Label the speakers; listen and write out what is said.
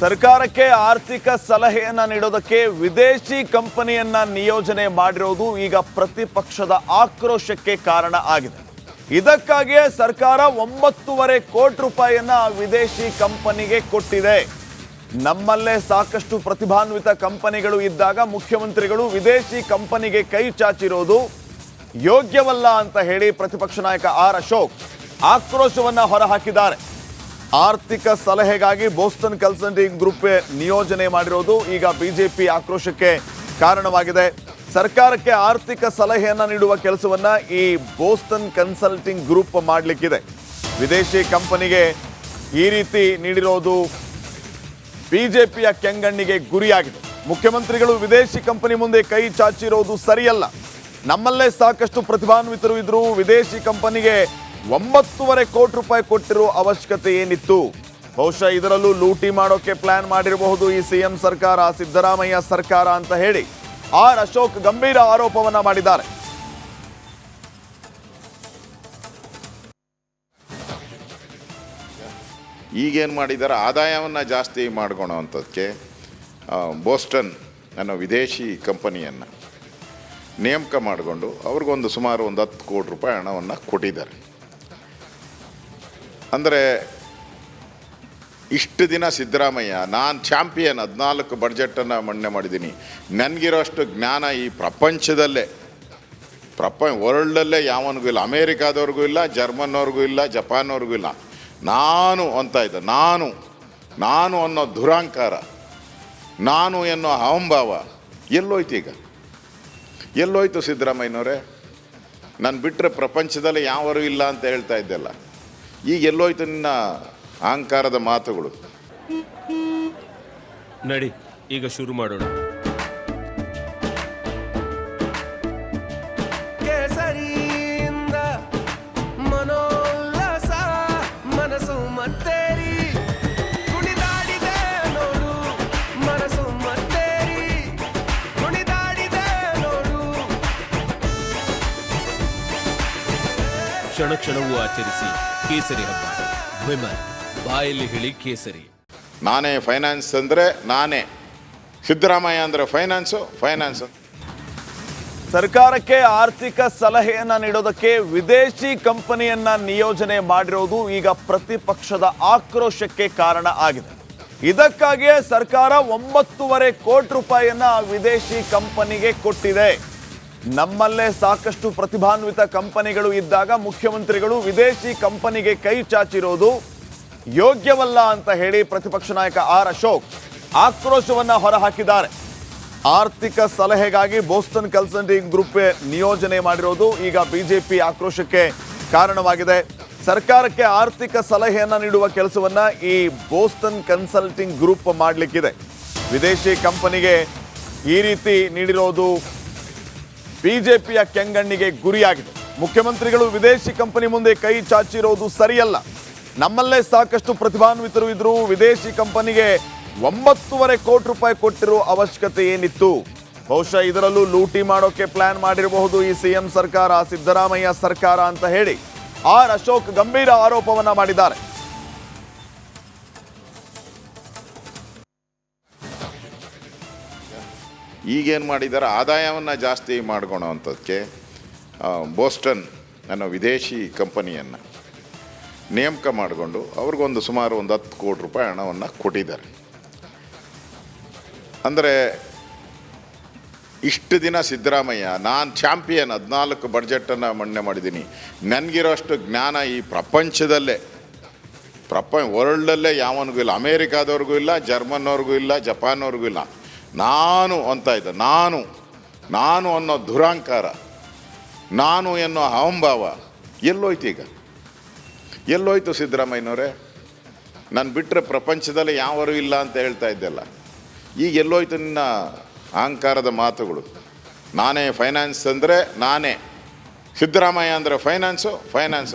Speaker 1: ಸರ್ಕಾರಕ್ಕೆ ಆರ್ಥಿಕ ಸಲಹೆಯನ್ನ ನೀಡೋದಕ್ಕೆ ವಿದೇಶಿ ಕಂಪನಿಯನ್ನ ನಿಯೋಜನೆ ಮಾಡಿರೋದು ಈಗ ಪ್ರತಿಪಕ್ಷದ ಆಕ್ರೋಶಕ್ಕೆ ಕಾರಣ ಆಗಿದೆ. ಇದಕ್ಕಾಗಿಯೇ ಸರ್ಕಾರ ಒಂಬತ್ತೂವರೆ ಕೋಟಿ ರೂಪಾಯಿಯನ್ನ ವಿದೇಶಿ ಕಂಪನಿಗೆ ಕೊಟ್ಟಿದೆ. ನಮ್ಮಲ್ಲೇ ಸಾಕಷ್ಟು ಪ್ರತಿಭಾನ್ವಿತ ಕಂಪನಿಗಳು ಇದ್ದಾಗ ಮುಖ್ಯಮಂತ್ರಿಗಳು ವಿದೇಶಿ ಕಂಪನಿಗೆ ಕೈ ಚಾಚಿರೋದು ಯೋಗ್ಯವಲ್ಲ ಅಂತ ಹೇಳಿ ಪ್ರತಿಪಕ್ಷ ನಾಯಕ ಆರ್ ಅಶೋಕ್ ಆಕ್ರೋಶವನ್ನ ಹೊರಹಾಕಿದ್ದಾರೆ. ಆರ್ಥಿಕ ಸಲಹೆಗಾಗಿ ಬೋಸ್ಟನ್ ಕನ್ಸಲ್ಟಿಂಗ್ ಗ್ರೂಪ್ ನಿಯೋಜನೆ ಮಾಡಿರೋದು ಈಗ ಬಿಜೆಪಿ ಆಕ್ರೋಶಕ್ಕೆ ಕಾರಣವಾಗಿದೆ. ಸರ್ಕಾರಕ್ಕೆ ಆರ್ಥಿಕ ಸಲಹೆಯನ್ನು ನೀಡುವ ಕೆಲಸವನ್ನ ಈ ಬೋಸ್ಟನ್ ಕನ್ಸಲ್ಟಿಂಗ್ ಗ್ರೂಪ್ ಮಾಡಲಿಕ್ಕಿದೆ. ವಿದೇಶಿ ಕಂಪನಿಗೆ ಈ ರೀತಿ ನೀಡಿರೋದು ಬಿಜೆಪಿಯ ಕೆಂಗಣ್ಣಿಗೆ ಗುರಿಯಾಗಿದೆ. ಮುಖ್ಯಮಂತ್ರಿಗಳು ವಿದೇಶಿ ಕಂಪನಿ ಮುಂದೆ ಕೈ ಚಾಚಿರೋದು ಸರಿಯಲ್ಲ. ನಮ್ಮಲ್ಲೇ ಸಾಕಷ್ಟು ಪ್ರತಿಭಾನ್ವಿತರು ಇದ್ದರೂ ವಿದೇಶಿ ಕಂಪನಿಗೆ ಒಂಬತ್ತೂವರೆ ಕೋಟಿ ರೂಪಾಯಿ ಕೊಟ್ಟಿರೋ ಅವಶ್ಯಕತೆ ಏನಿತ್ತು? ಬಹುಶಃ ಇದರಲ್ಲೂ ಲೂಟಿ ಮಾಡೋಕೆ ಪ್ಲಾನ್ ಮಾಡಿರಬಹುದು ಈ ಸಿಎಂ ಸರ್ಕಾರ, ಸಿದ್ದರಾಮಯ್ಯ ಸರ್ಕಾರ ಅಂತ ಹೇಳಿ ಆರ್ ಅಶೋಕ್ ಗಂಭೀರ ಆರೋಪವನ್ನ ಮಾಡಿದ್ದಾರೆ.
Speaker 2: ಈಗೇನು ಮಾಡಿದ್ದಾರೆ ಆದಾಯವನ್ನು ಜಾಸ್ತಿ ಮಾಡ್ಕೊಳೋವಂಥದ್ದಕ್ಕೆ ಬೋಸ್ಟನ್ ಅನ್ನೋ ವಿದೇಶಿ ಕಂಪನಿಯನ್ನು ನೇಮಕ ಮಾಡಿಕೊಂಡು ಅವ್ರಿಗೊಂದು ಸುಮಾರು ಒಂದು ಹತ್ತು ಕೋಟಿ ರೂಪಾಯಿ ಹಣವನ್ನು ಕೊಟ್ಟಿದ್ದಾರೆ. ಅಂದರೆ ಇಷ್ಟು ದಿನ ಸಿದ್ದರಾಮಯ್ಯ, ನಾನು ಚಾಂಪಿಯನ್ ಹದಿನಾಲ್ಕು ಬಡ್ಜೆಟನ್ನು ಮಂಡನೆ ಮಾಡಿದ್ದೀನಿ. ನನಗಿರೋಷ್ಟು ಜ್ಞಾನ ಈ ಪ್ರಪಂಚದಲ್ಲೇ. ಪ್ರಪಂಚ ವರ್ಲ್ಡಲ್ಲೇ ಯಾವನಿಗೂ ಇಲ್ಲ. ಅಮೇರಿಕಾದವ್ರಿಗೂ ಇಲ್ಲ, ಜರ್ಮನ್ನವ್ರಿಗೂ ಇಲ್ಲ, ಜಪಾನ್ವ್ರಿಗೂ ಇಲ್ಲ. ನಾನು ಅಂತ ಇದ್ದೆ. ನಾನು ನಾನು ಅನ್ನೋ ದುರಾಂಕಾರ. ನಾನು ಎನ್ನೋ ಅಹಂಭಾವ ಎಲ್ಲೋಯ್ತು ಈಗ. ಎಲ್ಲೋಯ್ತು ಸಿದ್ದರಾಮಯ್ಯನವರೇ. ನಾನು ಬಿಟ್ಟರೆ ಪ್ರಪಂಚದಲ್ಲಿ ಯಾವರು ಇಲ್ಲ ಅಂತ ಹೇಳ್ತಾ ಇದ್ದೆಲ್ಲ ಈಗ ಎಲ್ಲೋಯ್ತು ನಿನ್ನ ಅಹಂಕಾರದ ಮಾತುಗಳು.
Speaker 3: ನಡಿ ಈಗ ಶುರು ಮಾಡೋಣ. ಕ್ಷಣ ಕ್ಷಣವೂ ಆಚರಿಸಿ. ಕೇಸರಿ ಹಬ್ಬ. ವಿಮಲ್ ಬಾಯಲ್ಲಿ ಹೇಳಿ ಕೇಸರಿ.
Speaker 2: ನಾನೇ ಫೈನಾನ್ಸ್ ಅಂದ್ರೆ ನಾನೇ. ಸಿದ್ದರಾಮಯ್ಯ ಅಂದ್ರೆ ಫೈನಾನ್ಸು ಫೈನಾನ್ಸ್
Speaker 1: ಸರ್ಕಾರಕ್ಕೆ ಆರ್ಥಿಕ ಸಲಹೆಯನ್ನ ನೀಡೋದಕ್ಕೆ ವಿದೇಶಿ ಕಂಪನಿಯನ್ನ ನಿಯೋಜನೆ ಮಾಡಿರೋದು ಈಗ ಪ್ರತಿಪಕ್ಷದ ಆಕ್ರೋಶಕ್ಕೆ ಕಾರಣ ಆಗಿದೆ. ಇದಕ್ಕಾಗಿಯೇ ಸರ್ಕಾರ ಒಂಬತ್ತೂವರೆ ಕೋಟಿ ರೂಪಾಯಿಯನ್ನ ಆ ವಿದೇಶಿ ಕಂಪನಿಗೆ ಕೊಟ್ಟಿದೆ. ನಮ್ಮಲ್ಲೇ ಸಾಕಷ್ಟು ಪ್ರತಿಭಾನ್ವಿತ ಕಂಪನಿಗಳು ಇದ್ದಾಗ ಮುಖ್ಯಮಂತ್ರಿಗಳು ವಿದೇಶಿ ಕಂಪನಿಗೆ ಕೈ ಚಾಚಿರೋದು ಯೋಗ್ಯವಲ್ಲ ಅಂತ ಹೇಳಿ ಪ್ರತಿಪಕ್ಷ ನಾಯಕ ಆರ್ ಅಶೋಕ್ ಆಕ್ರೋಶವನ್ನ ಹೊರಹಾಕಿದ್ದಾರೆ. ಆರ್ಥಿಕ ಸಲಹೆಗಾಗಿ ಬೋಸ್ಟನ್ ಕನ್ಸಲ್ಟಿಂಗ್ ಗ್ರೂಪ್ ನಿಯೋಜನೆ ಮಾಡಿರೋದು ಈಗ ಬಿಜೆಪಿ ಆಕ್ರೋಶಕ್ಕೆ ಕಾರಣವಾಗಿದೆ. ಸರ್ಕಾರಕ್ಕೆ ಆರ್ಥಿಕ ಸಲಹೆಯನ್ನು ನೀಡುವ ಕೆಲಸವನ್ನ ಈ ಬೋಸ್ಟನ್ ಕನ್ಸಲ್ಟಿಂಗ್ ಗ್ರೂಪ್ ಮಾಡಲಿಕ್ಕಿದೆ. ವಿದೇಶಿ ಕಂಪನಿಗೆ ಈ ರೀತಿ ನೀಡಿರೋದು ಬಿಜೆಪಿಯ ಕೆಂಗಣ್ಣಿಗೆ ಗುರಿಯಾಗಿದೆ. ಮುಖ್ಯಮಂತ್ರಿಗಳು ವಿದೇಶಿ ಕಂಪನಿ ಮುಂದೆ ಕೈ ಚಾಚಿರೋದು ಸರಿಯಲ್ಲ. ನಮ್ಮಲ್ಲೇ ಸಾಕಷ್ಟು ಪ್ರತಿಭಾನ್ವಿತರು ಇದ್ರು ವಿದೇಶಿ ಕಂಪನಿಗೆ ಒಂಬತ್ತೂವರೆ ಕೋಟಿ ರೂಪಾಯಿ ಕೊಟ್ಟಿರೋ ಅವಶ್ಯಕತೆ ಏನಿತ್ತು? ಬಹುಶಃ ಇದರಲ್ಲೂ ಲೂಟಿ ಮಾಡೋಕೆ ಪ್ಲಾನ್ ಮಾಡಿರಬಹುದು ಈ ಸಿಎಂ ಸರ್ಕಾರ, ಸಿದ್ದರಾಮಯ್ಯ ಸರ್ಕಾರ ಅಂತ ಹೇಳಿ. ಆರ್ ಅಶೋಕ್ ಗಂಭೀರ ಆರೋಪವನ್ನ ಮಾಡಿದ್ದಾರೆ.
Speaker 2: ಈಗೇನು ಮಾಡಿದ್ದಾರೆ ಆದಾಯವನ್ನು ಜಾಸ್ತಿ ಮಾಡ್ಕೊಳೋವಂಥದ್ದಕ್ಕೆ ಬೋಸ್ಟನ್ ಅನ್ನೋ ವಿದೇಶಿ ಕಂಪನಿಯನ್ನು ನೇಮಕ ಮಾಡಿಕೊಂಡು ಅವ್ರಿಗೊಂದು ಸುಮಾರು ಒಂದು ಹತ್ತು ಕೋಟಿ ರೂಪಾಯಿ ಹಣವನ್ನು ಕೊಟ್ಟಿದ್ದಾರೆ. ಅಂದರೆ ಇಷ್ಟು ದಿನ ಸಿದ್ದರಾಮಯ್ಯ, ನಾನು ಚಾಂಪಿಯನ್ ಹದಿನಾಲ್ಕು ಬಡ್ಜೆಟನ್ನು ಮಂಡನೆ ಮಾಡಿದ್ದೀನಿ. ನನಗಿರೋಷ್ಟು ಜ್ಞಾನ ಈ ಪ್ರಪಂಚದಲ್ಲೇ. ಪ್ರಪಂಚ ವರ್ಲ್ಡಲ್ಲೇ ಯಾವನಿಗೂ ಇಲ್ಲ. ಅಮೇರಿಕಾದವ್ರಿಗೂ ಇಲ್ಲ, ಜರ್ಮನ್ನವ್ರಿಗೂ ಇಲ್ಲ ಜಪಾನ್ವ್ರಿಗೂ ಇಲ್ಲ. ನಾನು ಅಂತ ಇದ್ದ, ನಾನು ನಾನು ಅನ್ನೋ ದುರಾಂಕಾರ, ನಾನು ಎನ್ನೋ ಅಹಂಭಾವ ಎಲ್ಲೋಯ್ತು ಈಗ. ಎಲ್ಲೋಯ್ತು ಸಿದ್ದರಾಮಯ್ಯನವರೇ? ನಾನು ಬಿಟ್ಟರೆ ಪ್ರಪಂಚದಲ್ಲಿ ಯಾವರು ಇಲ್ಲ ಅಂತ ಹೇಳ್ತಾ ಇದ್ದೆಲ್ಲ. ಈಗ ಎಲ್ಲೋಯ್ತು ನಿನ್ನ ಅಹಂಕಾರದ ಮಾತುಗಳು. ನಾನೇ ಫೈನಾನ್ಸ್ ಅಂದರೆ ನಾನೇ. ಸಿದ್ದರಾಮಯ್ಯ ಅಂದರೆ ಫೈನಾನ್ಸು ಫೈನಾನ್ಸ್